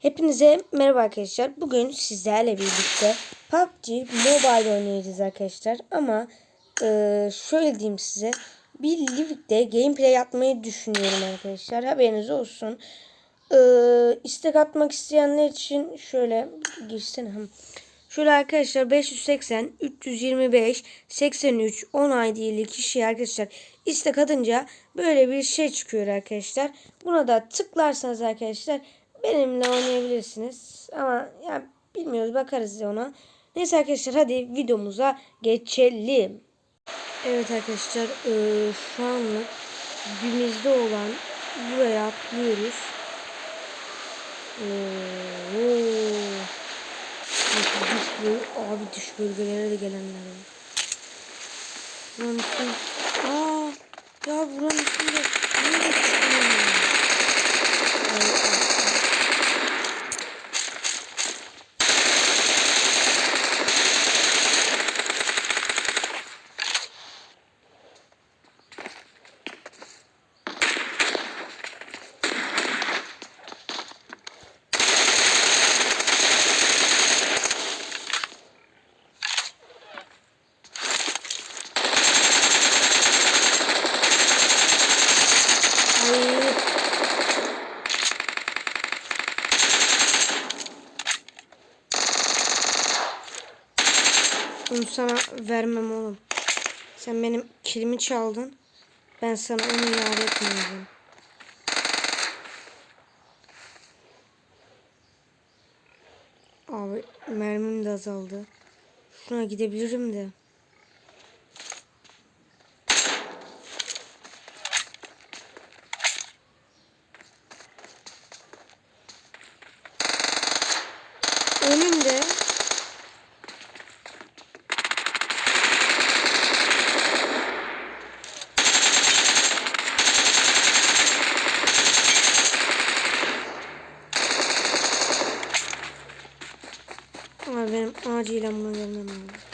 Hepinize merhaba arkadaşlar. Bugün sizlerle birlikte PUBG Mobile oynayacağız arkadaşlar. Ama e, şöyle diyeyim size. Bir Livik'te gameplay yapmayı düşünüyorum arkadaşlar. Haberiniz olsun. E, istek atmak isteyenler için şöyle girsene. Şöyle arkadaşlar 580 325 83 10 ID'li kişi arkadaşlar istek atınca böyle bir şey çıkıyor arkadaşlar. Buna da tıklarsanız arkadaşlar benimle oynayabilirsiniz. Ama ya bilmiyoruz bakarız ona. Neyse arkadaşlar hadi videomuza geçelim. Evet arkadaşlar eee, şu anlık dibimizde olan buraya atlıyoruz. Oo, oo. Abi dış bölgelere de gelenler var. Buranın üstünde... Aa, ya buranın üstünde... Nerede çıkıyor? Ay, ay, ay. Ay. Onu sana vermem oğlum. Sen benim kilimi çaldın. Ben sana onu iade etmeyeceğim. Abi mermim de azaldı. Şuna gidebilirim de. Önümde Abi benim acilen buna gelmem lazım.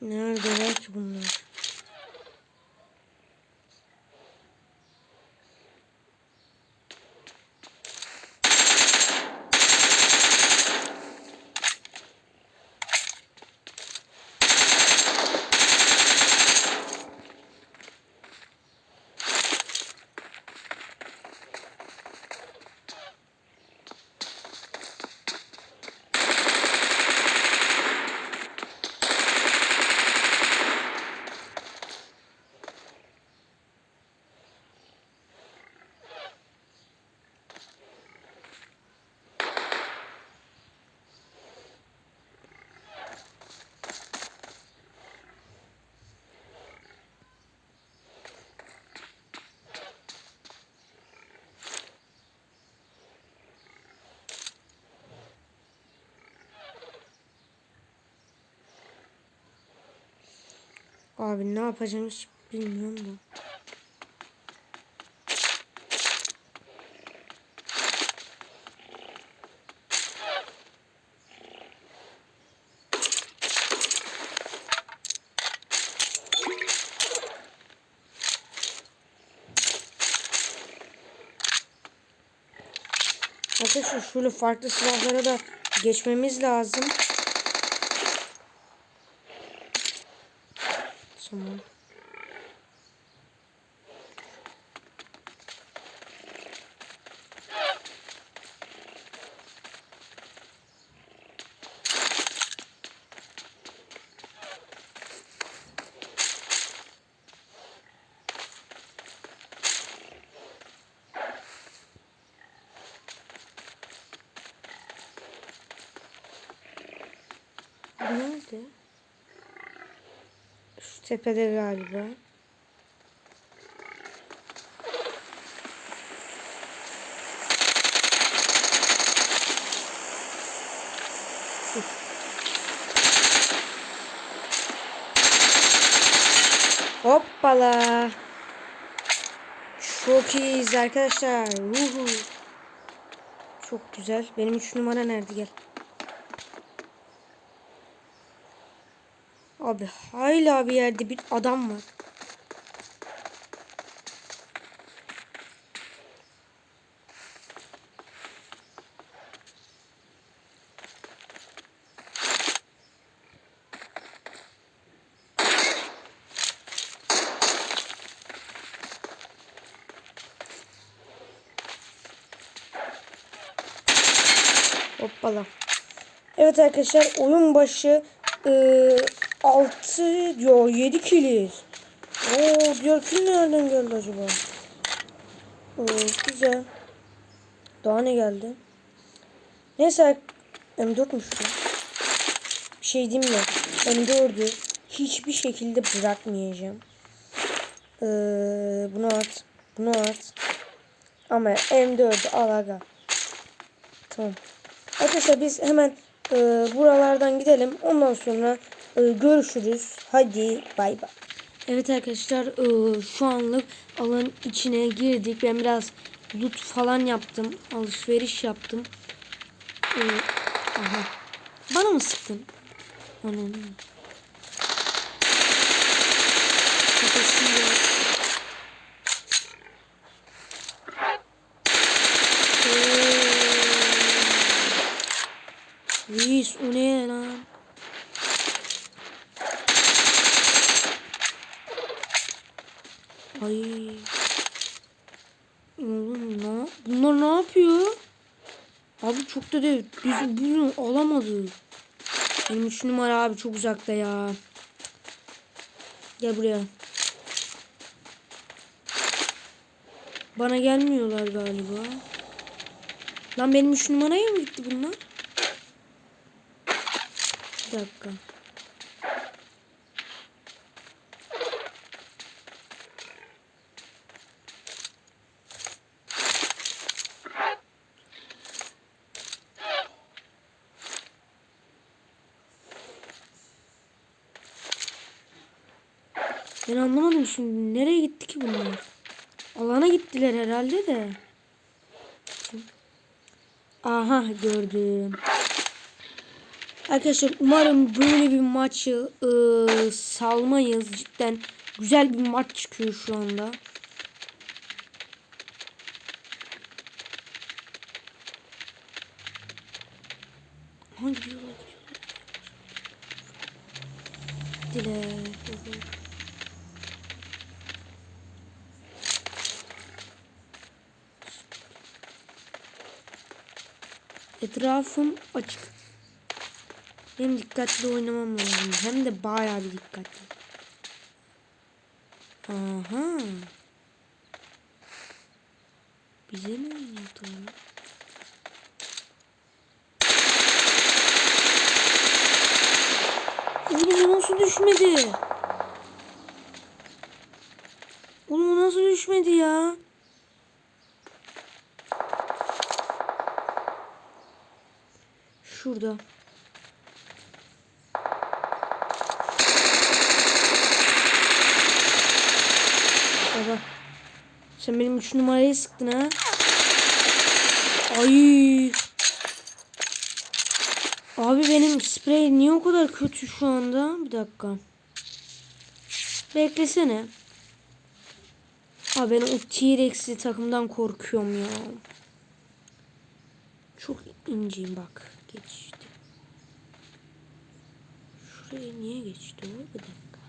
Neredeler ki bunlar? Abi ne yapacağım hiç bilmiyorum da. Arkadaşlar şöyle farklı silahlara da geçmemiz lazım. Şu tepede galiba. Hoppala. Çok iyiyiz arkadaşlar. Uhu. Çok güzel. Benim 3 numara nerede gel. Abi hala bir yerde bir adam var. Hoppala. Evet arkadaşlar oyun başı e, 6 diyor 7 kiliz. Oo diğer kill nereden geldi acaba? Oo, güzel. Daha ne geldi? Neyse M4'müş bu. Bir şey diyeyim mi? M4'ü hiçbir şekilde bırakmayacağım. Ee, bunu at. Bunu at. Ama M4'ü al aga. Tamam. Arkadaşlar biz hemen e, buralardan gidelim. Ondan sonra e, görüşürüz. Hadi bay bay. Evet arkadaşlar e, şu anlık alanın içine girdik. Ben biraz loot falan yaptım. Alışveriş yaptım. E, aha. Bana mı sıktın? Şimdi Reis o ne lan? Ay. Ne? Bunlar ne yapıyor? Abi çok da değil. Biz bunu alamadık. Benim üç numara abi çok uzakta ya. Gel buraya. Bana gelmiyorlar galiba. Lan benim üç numaraya mı gitti bunlar? Dakika. Ben anlamadım şimdi. Nereye gitti ki bunlar? Alana gittiler herhalde de. Aha gördüm. Arkadaşlar umarım böyle bir maçı ıı, salmayız. Cidden güzel bir maç çıkıyor şu anda. Hangi gidiyorlar gidiyorlar. Etrafım açık. Hem dikkatli oynamam lazım. Hem de bayağı bir dikkatli. Aha. Bize mi oynuyordu? Oğlum nasıl düşmedi? Oğlum nasıl düşmedi ya? Şurada. Sen benim üç numarayı sıktın ha. Ay. Abi benim sprey niye o kadar kötü şu anda? Bir dakika. Beklesene. Abi ben o T-Rex'li takımdan korkuyorum ya. Çok inceyim bak. Geçti. Şuraya niye geçti? Bir dakika.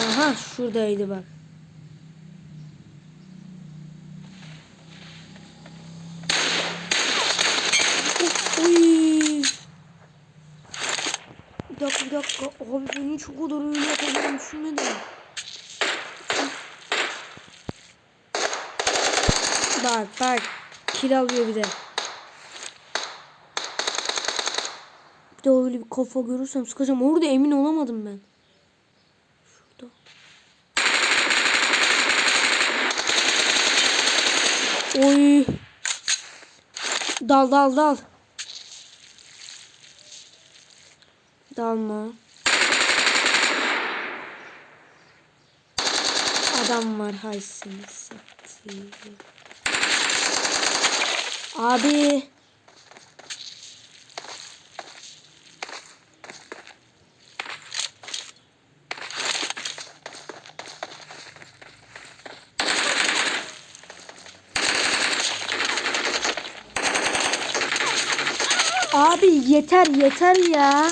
Aha şuradaydı bak. Oy. Bir dakika bir dakika. Abi ben hiç o kadar öyle yapacağımı düşünmedim. Bak bak. Kill alıyor bir de. Bir de öyle bir kafa görürsem sıkacağım. Orada emin olamadım ben. Şurada. Oy. Dal dal dal. Dalma. Adam var hay seni satayım. Abi. Abi yeter yeter ya.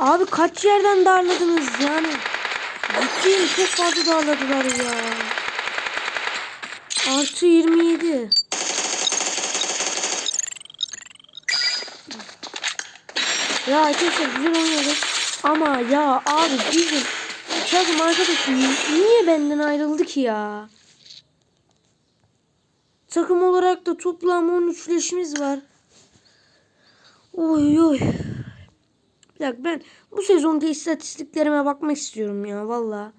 Abi kaç yerden darladınız yani. Ciddiyim çok fazla darladılar ya. Artı 27. Ya arkadaşlar güzel oynuyoruz. Ama ya abi bizim takım arkadaşım niye benden ayrıldı ki ya? Takım olarak da toplam 13 leşimiz var. Oy oy. Bir dakika ben bu sezonda istatistiklerime bakmak istiyorum ya valla.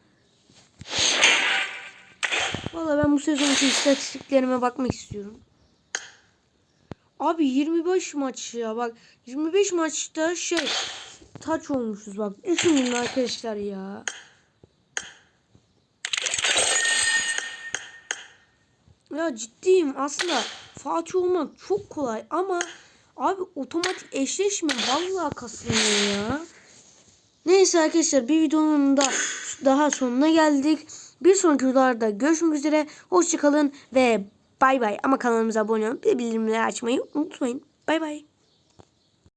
Valla ben bu sezonki istatistiklerime bakmak istiyorum. Abi 25 maç ya bak 25 maçta şey taç olmuşuz bak düşünün arkadaşlar ya. Ya ciddiyim aslında Fatih olmak çok kolay ama abi otomatik eşleşme vallahi kasılmıyor ya. Neyse arkadaşlar bir videonun da daha sonuna geldik. Bir sonraki videolarda görüşmek üzere. Hoşçakalın ve bay bay. Ama kanalımıza abone olun. Bir bildirimleri açmayı unutmayın. Bay bay.